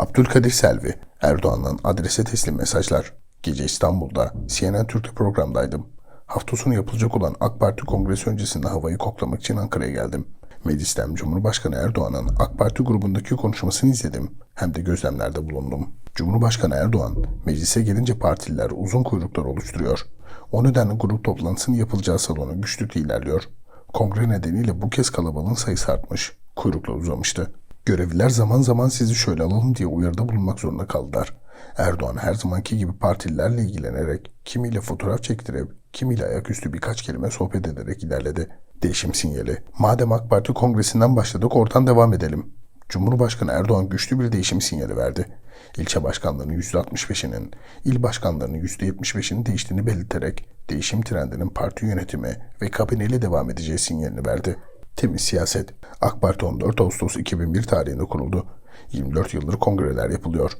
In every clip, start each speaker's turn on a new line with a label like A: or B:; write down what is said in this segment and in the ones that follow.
A: Abdülkadir Selvi, Erdoğan'dan adrese teslim mesajlar. Gece İstanbul'da CNN Türk'te programdaydım. Hafta sonu yapılacak olan AK Parti kongresi öncesinde havayı koklamak için Ankara'ya geldim. Meclisten Cumhurbaşkanı Erdoğan'ın AK Parti grubundaki konuşmasını izledim. Hem de gözlemlerde bulundum. Cumhurbaşkanı Erdoğan, meclise gelince partililer uzun kuyruklar oluşturuyor. O nedenle grup toplantısının yapılacağı salona güçlükle ilerliyor. Kongre nedeniyle bu kez kalabalığın sayısı artmış. Kuyruklar uzamıştı. Görevliler zaman zaman sizi şöyle alalım diye uyarıda bulunmak zorunda kaldılar. Erdoğan her zamanki gibi partililerle ilgilenerek, kimiyle fotoğraf çektirip, kimiyle ayaküstü birkaç kelime sohbet ederek ilerledi. Değişim sinyali. Madem AK Parti kongresinden başladık oradan devam edelim. Cumhurbaşkanı Erdoğan güçlü bir değişim sinyali verdi. İlçe başkanlarının %65'inin, il başkanlarının %75'inin değiştiğini belirterek değişim trendinin parti yönetimi ve kabineyle devam edeceği sinyalini verdi. Temiz siyaset. AK Parti 14 Ağustos 2001 tarihinde kuruldu. 24 yıldır kongreler yapılıyor.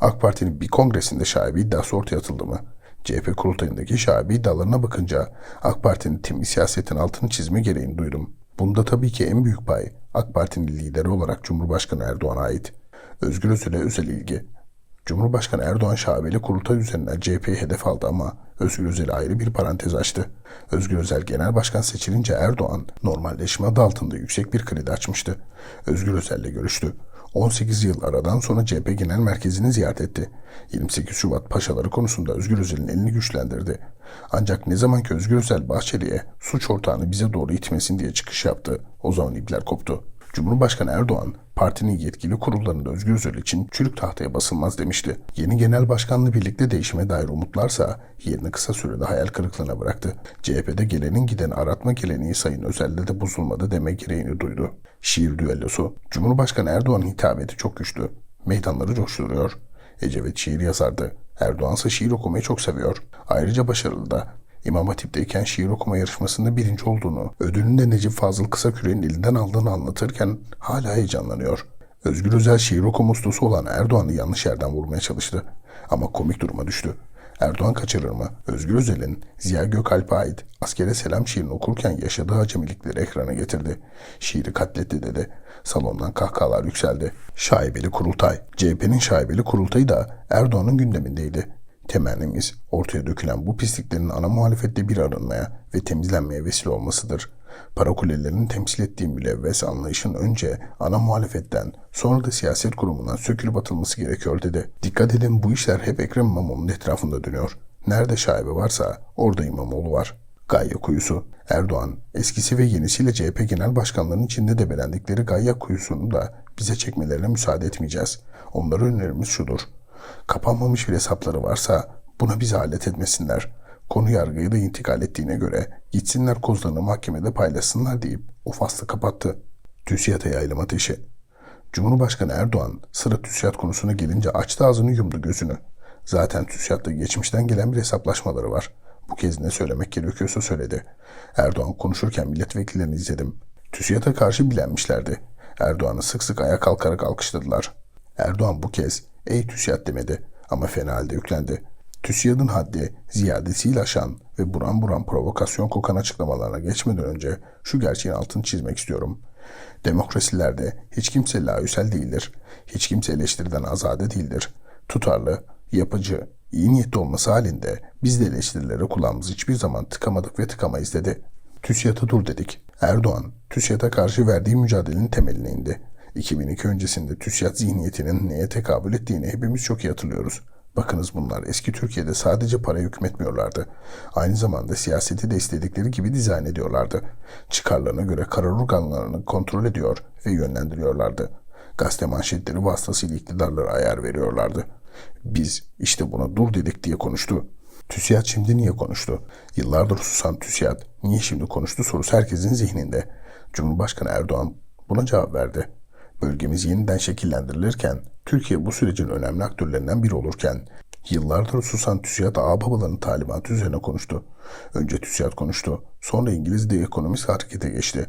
A: AK Parti'nin bir kongresinde şaibi iddiası ortaya atıldı mı? CHP kurultayındaki şaibi iddialarına bakınca AK Parti'nin temiz siyasetin altını çizme gereğini duydum. Bunda tabii ki en büyük pay AK Parti'nin lideri olarak Cumhurbaşkanı Erdoğan'a ait. Özgür Özel'e özel ilgi. Cumhurbaşkanı Erdoğan şabeli kurultay üzerinden CHP'yi hedef aldı ama Özgür Özel ayrı bir parantez açtı. Özgür Özel genel başkan seçilince Erdoğan normalleşme adı altında yüksek bir kredi açmıştı. Özgür Özel'le görüştü. 18 yıl aradan sonra CHP Genel Merkezi'ni ziyaret etti. 28 Şubat paşaları konusunda Özgür Özel'in elini güçlendirdi. Ancak ne zaman ki Özgür Özel Bahçeli'ye suç ortağını bize doğru itmesin diye çıkış yaptı, o zaman ipler koptu. Cumhurbaşkanı Erdoğan, partinin yetkili kurullarında Özgür Özel için çürük tahtaya basılmaz demişti. Yeni genel başkanla birlikte değişime dair umutlarsa yerini kısa sürede hayal kırıklığına bıraktı. CHP'de gelenin giden aratma geleneği Sayın Özel'de de bozulmadı deme gereğini duydu. Şiir düellosu. Cumhurbaşkanı Erdoğan'ın hitabeti çok güçlü. Meydanları coşturuyor. Ecevit şiir yazardı. Erdoğan ise şiir okumayı çok seviyor. Ayrıca başarılı da. İmam Hatip'teyken şiir okuma yarışmasında birinci olduğunu, ödülünü de Necip Fazıl Kısaküre'nin elinden aldığını anlatırken hala heyecanlanıyor. Özgür Özel şiir okuma ustası olan Erdoğan'ı yanlış yerden vurmaya çalıştı. Ama komik duruma düştü. Erdoğan kaçırır mı? Özgür Özel'in Ziya Gökalp'e ait askere selam şiirini okurken yaşadığı acemilikleri ekrana getirdi. Şiiri katletti dedi. Salondan kahkahalar yükseldi. Şaibeli kurultay. CHP'nin şaibeli kurultayı da Erdoğan'ın gündemindeydi. Temennimiz ortaya dökülen bu pisliklerin ana muhalefette bir arınmaya ve temizlenmeye vesile olmasıdır. Para kulelerinin temsil ettiği mülevves anlayışın önce ana muhalefetten sonra da siyaset kurumundan sökülüp atılması gerekiyor dedi. Dikkat edin bu işler hep Ekrem İmamoğlu'nun etrafında dönüyor. Nerede şaibe varsa orada İmamoğlu var. Gayya kuyusu. Erdoğan, eskisi ve yenisiyle CHP genel başkanlarının içinde debelendikleri Gayya kuyusunu da bize çekmelerine müsaade etmeyeceğiz. Onlara önerimiz şudur. Kapanmamış bir hesapları varsa buna bize alet etmesinler. Konu yargıya da intikal ettiğine göre gitsinler kozlarını mahkemede paylaşsınlar deyip o faslı kapattı. TÜSİAD'a yaylım ateşi. Cumhurbaşkanı Erdoğan sıra TÜSİAD konusuna gelince açtı ağzını yumdu gözünü. Zaten TÜSİAD'da geçmişten gelen bir hesaplaşmaları var. Bu kez ne söylemek gerekiyorsa söyledi. Erdoğan konuşurken milletvekillerini izledim. TÜSİAD'a karşı bilenmişlerdi. Erdoğan'ı sık sık ayağa kalkarak alkışladılar. Erdoğan bu kez ey TÜSİAD demedi ama fena halde yüklendi. TÜSİAD'ın haddi ziyadesiyle aşan ve buran buran provokasyon kokan açıklamalarına geçmeden önce şu gerçeğin altını çizmek istiyorum. Demokrasilerde hiç kimse laüsel değildir. Hiç kimse eleştiriden azade değildir. Tutarlı, yapıcı, iyi niyetli olması halinde biz de eleştirilere kulağımızı hiçbir zaman tıkamadık ve tıkamayız dedi. TÜSİAD'a dur dedik. Erdoğan, TÜSİAD'a karşı verdiği mücadelenin temeline indi. 2002 öncesinde TÜSİAD zihniyetinin neye tekabül ettiğini hepimiz çok iyi hatırlıyoruz. Bakınız bunlar eski Türkiye'de sadece para hükmetmiyorlardı. Aynı zamanda siyaseti de istedikleri gibi dizayn ediyorlardı. Çıkarlarına göre karar organlarını kontrol ediyor ve yönlendiriyorlardı. Gazete manşetleri vasıtasıyla iktidarlara ayar veriyorlardı. Biz işte buna dur dedik diye konuştu. TÜSİAD şimdi niye konuştu? Yıllardır susan TÜSİAD niye şimdi konuştu sorusu herkesin zihninde. Cumhurbaşkanı Erdoğan buna cevap verdi. Bölgemiz yeniden şekillendirilirken Türkiye bu sürecin önemli aktörlerinden biri olurken yıllardır susan TÜSİAD ağababalarının talimatı üzerine konuştu. Önce TÜSİAD konuştu. Sonra İngiliz de ekonomist harekete geçti.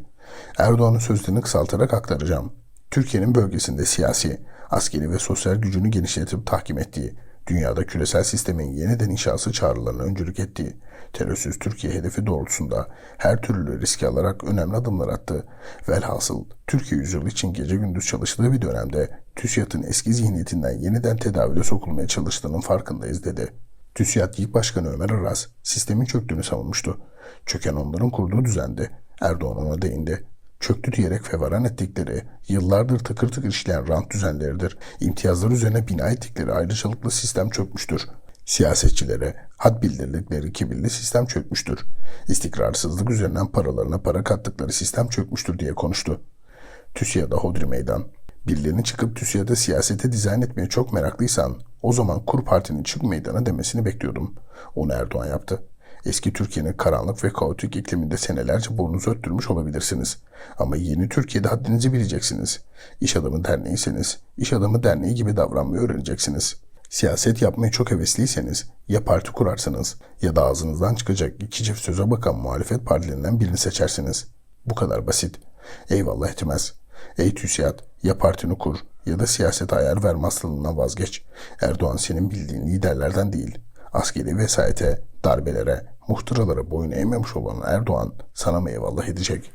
A: Erdoğan'ın sözlerini kısaltarak aktaracağım. Türkiye'nin bölgesinde siyasi, askeri ve sosyal gücünü genişletip tahkim ettiği, dünyada küresel sistemin yeniden inşası çağrılarına öncülük etti. Terörsüz Türkiye hedefi doğrultusunda her türlü riski alarak önemli adımlar attı. Velhasıl Türkiye yüzyılı için gece gündüz çalıştığı bir dönemde TÜSİAD'ın eski zihniyetinden yeniden tedavüle sokulmaya çalıştığının farkındayız dedi. TÜSİAD İlk Başkanı Ömer Aras sistemin çöktüğünü savunmuştu. Çöken onların kurduğu düzendi. Erdoğan ona değindi. Çöktü diyerek feveran ettikleri, yıllardır tıkır tıkır işleyen rant düzenleridir. İmtiyazlar üzerine bina ettikleri ayrıcalıklı sistem çökmüştür. Siyasetçilere had bildirdikleri kibirli sistem çökmüştür. İstikrarsızlık üzerinden paralarına para kattıkları sistem çökmüştür diye konuştu. TÜSİAD'a hodri meydan. Birilerinin çıkıp TÜSİAD'a siyasete dizayn etmeye çok meraklıysan o zaman kur partinin çık meydana demesini bekliyordum. Onu Erdoğan yaptı. Eski Türkiye'nin karanlık ve kaotik ikliminde senelerce burnunuzu öttürmüş olabilirsiniz. Ama yeni Türkiye'de haddinizi bileceksiniz. İş adamı derneğiyseniz, iş adamı derneği gibi davranmayı öğreneceksiniz. Siyaset yapmaya çok hevesliyseniz ya parti kurarsınız ya da ağzınızdan çıkacak iki çift söze bakan muhalefet partilerinden birini seçersiniz. Bu kadar basit. Eyvallah etmez. Ey TÜSİAD ya partini kur ya da siyasete ayar verme hastalığından vazgeç. Erdoğan senin bildiğin liderlerden değil. Askeri vesayete, darbelere, muhtıralara boyun eğmemiş olan Erdoğan sana mı eyvallah edecek?